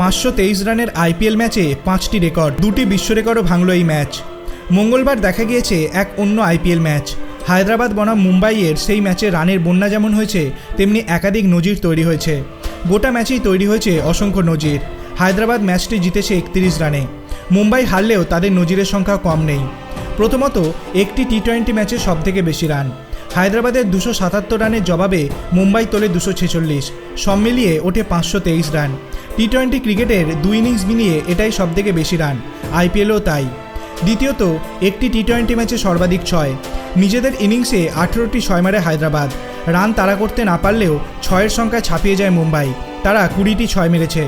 পাঁচশো তেইশ রানের আইপিএল ম্যাচে পাঁচটি রেকর্ড, দুটি বিশ্ব রেকর্ডও ভাঙল এই ম্যাচ। মঙ্গলবার দেখা গিয়েছে এক অন্য আইপিএল ম্যাচ। হায়দ্রাবাদ বনাম মুম্বাইয়ের সেই ম্যাচে রানের বন্যা যেমন হয়েছে, তেমনি একাধিক নজির তৈরি হয়েছে। গোটা ম্যাচেই তৈরি হয়েছে অসংখ্য নজির। হায়দ্রাবাদ ম্যাচটি জিতেছে একত্রিশ রানে। মুম্বাই হারলেও তাদের নজিরের সংখ্যা কম নেই। প্রথমত, একটি টি টোয়েন্টি ম্যাচে সবথেকে বেশি রান। হায়দ্রাবাদের দুশো সাতাত্তর রানের জবাবে মুম্বাই তোলে দুশো ছেচল্লিশ। সব মিলিয়ে ওঠে পাঁচশো তেইশ রান। টি টোয়েন্টি ক্রিকেটের দুই ইনিংস মিলিয়ে এটাই সবথেকে বেশি রান আইপিএলও তাই। দ্বিতীয়ত, একটি টি টোয়েন্টি ম্যাচে সর্বাধিক ছয়। নিজেদের ইনিংসে আঠেরোটি ছয় মারে হায়দ্রাবাদ। রান তাড়া করতে না পারলেও ছয়ের সংখ্যায় ছাপিয়ে যায় মুম্বাই। তারা কুড়িটি ছয় মেরেছে।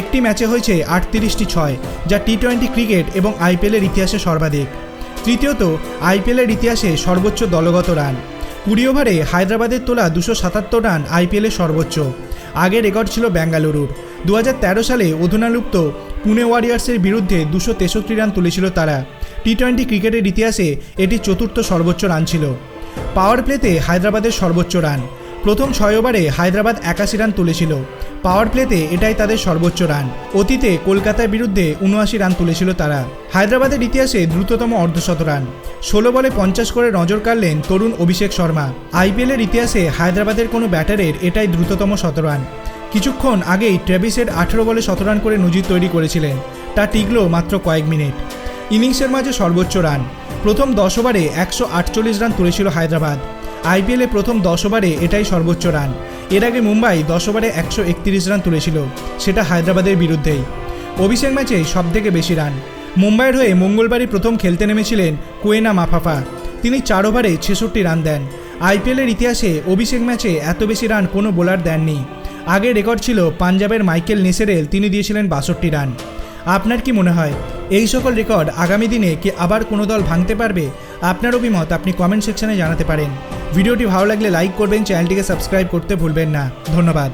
একটি ম্যাচে হয়েছে আটত্রিশটি ছয়, যা টি টোয়েন্টি ক্রিকেট এবং আইপিএলের ইতিহাসে সর্বাধিক। তৃতীয়ত আইপিএলের ইতিহাসে সর্বোচ্চ দলগত রান কুড়ি ওভারে হায়দ্রাবাদের তোলা দুশো সাতাত্তর রান আইপিএলের সর্বোচ্চ। আগে রেকর্ড ছিল বেঙ্গালুরুর। দু হাজার তেরো সালে অধুনালুপ্ত পুনে ওয়ারিয়ার্সের বিরুদ্ধে দুশো তেষট্টি রান তুলেছিল তারা। টি টোয়েন্টি ক্রিকেটের ইতিহাসে এটি চতুর্থ সর্বোচ্চ রান ছিল। পাওয়ার প্লেতে হায়দ্রাবাদের সর্বোচ্চ রান। প্রথম ছয় ওভারে হায়দ্রাবাদ একাশি রান তুলেছিল। পাওয়ার প্লেতে এটাই তাদের সর্বোচ্চ রান। অতীতে কলকাতার বিরুদ্ধে উনআশি রান তুলেছিল তারা। হায়দ্রাবাদের ইতিহাসে দ্রুততম অর্ধশত রান। ষোলো বলে পঞ্চাশ করে নজর কাড়লেন তরুণ অভিষেক শর্মা। আইপিএলের ইতিহাসে হায়দ্রাবাদের কোনো ব্যাটারের এটাই দ্রুততম শত রান। কিছুক্ষণ আগেই ট্রেভিসের আঠেরো বলে শত রান করে নজির তৈরি করেছিলেন। তা টিকল মাত্র কয়েক মিনিট। ইনিংসের মাঝে সর্বোচ্চ রান। প্রথম দশ ওভারে একশো আটচল্লিশ রান তুলেছিল হায়দ্রাবাদ। আইপিএলে প্রথম দশ ওভারে এটাই সর্বোচ্চ রান। এর আগে মুম্বাই দশ ওভারে একশো একত্রিশ রান তুলেছিল, সেটা হায়দ্রাবাদের বিরুদ্ধেই। অভিষেক ম্যাচে সবথেকে বেশি রান। মুম্বাইয়ের হয়ে মঙ্গলবারই প্রথম খেলতে নেমেছিলেন কোয়েনা মাফাফা। তিনি চার ওভারে ছেষট্টি রান দেন। আইপিএলের ইতিহাসে অভিষেক ম্যাচে এত বেশি রান কোনো বোলার দেননি। আগে রেকর্ড ছিল পাঞ্জাবের মাইকেল নেসেরেল, তিনি দিয়েছিলেন বাষট্টি রান। আপনার কি মনে হয়, এই সকল রেকর্ড আগামী দিনে কি আবার কোনো দল ভাঙতে পারবে? আপনার অভিমত আপনি কমেন্ট সেকশনে জানাতে পারেন। ভিডিওটি ভালো লাগলে লাইক করবেন, চ্যানেলটিকে সাবস্ক্রাইব করতে ভুলবেন না। ধন্যবাদ।